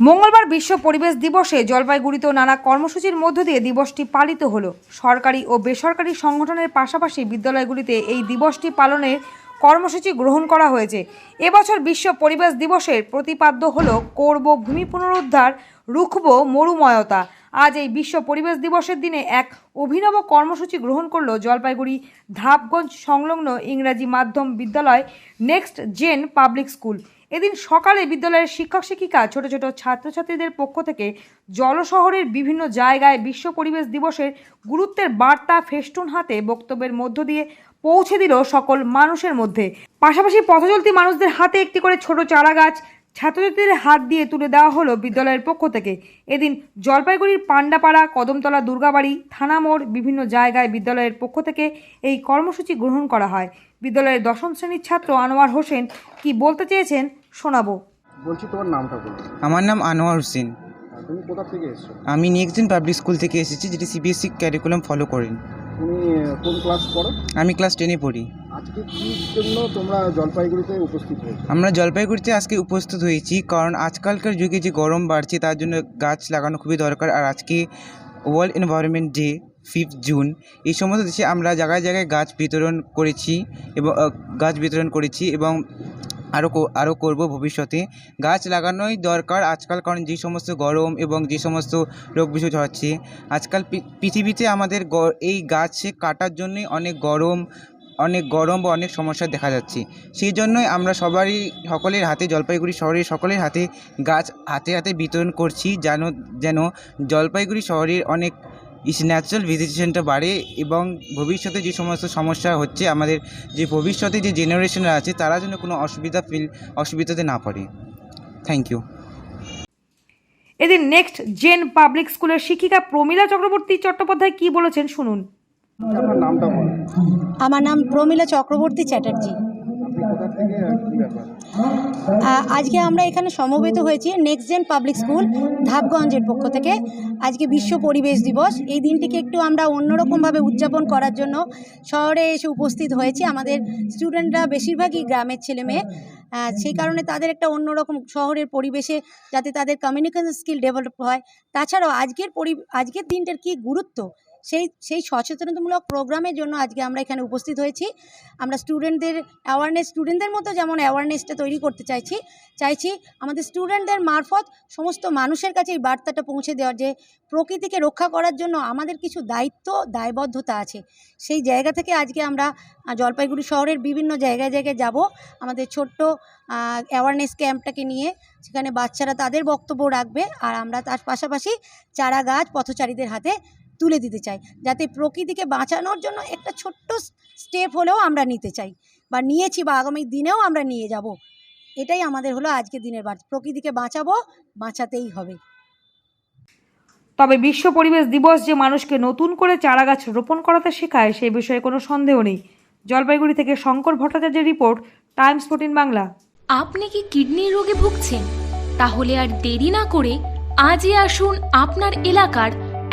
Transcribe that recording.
মঙ্গলবার বিশ্ব পরিবেশ দিবসে জলপাইগুড়িতেও নানা কর্মসূচির মধ্য দিয়ে দিবসটি পালিত হলো। সরকারি ও বেসরকারি সংগঠনের পাশাপাশি বিদ্যালয়গুলিতে এই দিবসটি পালনের কর্মসূচি গ্রহণ করা হয়েছে। এবছর বিশ্ব পরিবেশ দিবসের প্রতিপাদ্য হল, করব ভূমি পুনরুদ্ধার, রুখব মরুময়তা। আজ এই বিশ্ব পরিবেশ দিবসের দিনে এক অভিনব কর্মসূচি গ্রহণ করল জলপাইগুড়ি ধাপগঞ্জ সংলগ্ন ইংরাজি মাধ্যম বিদ্যালয় নেক্সট জেন পাবলিক স্কুল। এদিন সকালে বিদ্যালয়ের শিক্ষক শিক্ষিকা, ছোট ছোট ছাত্রছাত্রীদের পক্ষ থেকে জলশহরের বিভিন্ন জায়গায় বিশ্ব পরিবেশ দিবসের গুরুত্বের বার্তা ফেস্টুন হাতে বক্তব্যের মধ্য দিয়ে পৌঁছে দিল সকল মানুষের মধ্যে। পাশাপাশি পথচলতি মানুষদের হাতে একটি করে ছোট চারা গাছ ছাত্রছাত্রীদের হাত দিয়ে তুলে দেওয়া হলো বিদ্যালয়ের পক্ষ থেকে। এদিন জলপাইগুড়ির পান্ডাপাড়া কদমতলা দুর্গাবাড়ি থানা মোড় বিভিন্ন জায়গায় বিদ্যালয়ের পক্ষ থেকে এই কর্মসূচি গ্রহণ করা হয়। বিদ্যালয়ের দশম শ্রেণির ছাত্র আনোয়ার হোসেন কি বলতে চেয়েছেন শোনাবো। বলছি তোমার নামটা বলো। আমার নাম আনোয়ার হোসেন। তুমি কোথা থেকে এসছো? আমি নেক্সট পাবলিক স্কুল থেকে এসেছি যেটি সিবিএসসি ক্যারিকুলাম ফলো করেন। তুমি কোন ক্লাস পড়ো? আমি ক্লাস টেনে পড়ি। আজকে কি জন্য তোমরা জলপাইগুড়িতে উপস্থিত হয়েছো? আমরা জলপাইগুড়িতে আজকে উপস্থিত হয়েছি কারণ আজকালকার যুগে যে গরম বাড়ছে তার জন্য গাছ লাগানো খুবই দরকার। আর আজকে world environment day fifth June এই সমস্ত দেশে আমরা জায়গায় জায়গায় গাছ বিতরণ করেছি এবং গাছ বিতরণ করেছি এবং আরও আরও করব ভবিষ্যতে। গাছ লাগানোই দরকার আজকাল, কারণ যে সমস্ত গরম এবং যে সমস্ত রোগ বিসুখ হচ্ছে, আজকাল পৃথিবীতে আমাদের এই গাছ কাটার জন্যই অনেক গরম অনেক গরম বা অনেক সমস্যা দেখা যাচ্ছে। সেই জন্যই আমরা সবারই, সকলের হাতে, জলপাইগুড়ি শহরের সকলের হাতে গাছ হাতে হাতে বিতরণ করছি, যেন যেন জলপাইগুড়ি শহরের অনেক ন্যাচারাল ভেজিটেশনটা বাড়ে এবং ভবিষ্যতে যে সমস্ত সমস্যা হচ্ছে আমাদের যে ভবিষ্যতে যে জেনারেশনরা আছে তারা যেন কোনো অসুবিধা ফিল অসুবিধাতে না পড়ে। থ্যাংক ইউ এদিন নেক্সট জেন পাবলিক স্কুলের শিক্ষিকা প্রমীলা চক্রবর্তী চট্টোপাধ্যায় কি বলেছেন শুনুন। আপনার নামটা বলো আমার নাম প্রমীলা চক্রবর্তী চ্যাটার্জি। আজকে আমরা এখানে সমবেত হয়েছি নেক্সট জেন পাবলিক স্কুল ধাপগঞ্জের পক্ষ থেকে। আজকে বিশ্ব পরিবেশ দিবস। এই দিনটিকে একটু আমরা অন্যরকমভাবে উদযাপন করার জন্য শহরে এসে উপস্থিত হয়েছি আমাদের স্টুডেন্টরা বেশিরভাগই গ্রামের ছেলে মেয়ে। সেই কারণে তাদের একটা অন্যরকম শহরের পরিবেশে যাতে তাদের কমিউনিকেশন স্কিল ডেভেলপ হয়। তাছাড়াও আজকের পরি, আজকের দিনটার কি গুরুত্ব? সেই সেই সচেতনতামূলক প্রোগ্রামের জন্য আজকে আমরা এখানে উপস্থিত হয়েছি। আমরা স্টুডেন্টদের অ্যাওয়ারনেস স্টুডেন্টদের মতো যেমন অ্যাওয়ারনেসটা তৈরি করতে চাইছি চাইছি আমাদের স্টুডেন্টদের মারফত সমস্ত মানুষের কাছে এই বার্তাটা পৌঁছে দেওয়ার যে প্রকৃতিকে রক্ষা করার জন্য আমাদের কিছু দায়িত্ব, দায়বদ্ধতা আছে। সেই জায়গা থেকে আজকে আমরা জলপাইগুড়ি শহরের বিভিন্ন জায়গায় জায়গায় যাব। আমাদের ছোট্ট অ্যাওয়ারনেস ক্যাম্পটাকে নিয়ে সেখানে বাচ্চারা তাদের বক্তব্য রাখবে আর আমরা তার পাশাপাশি চারা গাছ পথচারীদের হাতে তুলে দিতে চাই। যাতে প্রকৃতিকে বাঁচানোর জন্য একটা ছোট্ট স্টেপ হলেও আমরা নিতে চাই বা নিয়েছি বা আগামী দিনেও আমরা নিয়ে যাব। এটাই আমাদের হলো আজকের দিনের বার্তা। প্রকৃতিকে বাঁচাবো বাঁচাতেই হবে। তবে বিশ্ব পরিবেশ দিবস যে মানুষকে নতুন করে চারা গাছ রোপণ করাতে শেখায় সেই বিষয়ে কোনো সন্দেহ নেই। জলপাইগুড়ি থেকে শঙ্কর ভট্টাচার্যের রিপোর্ট টাইমস ফোর্টিন বাংলা। আপনি কি কিডনির রোগে ভুগছেন? তাহলে আর দেরি না করে আজই আসুন আপনার এলাকার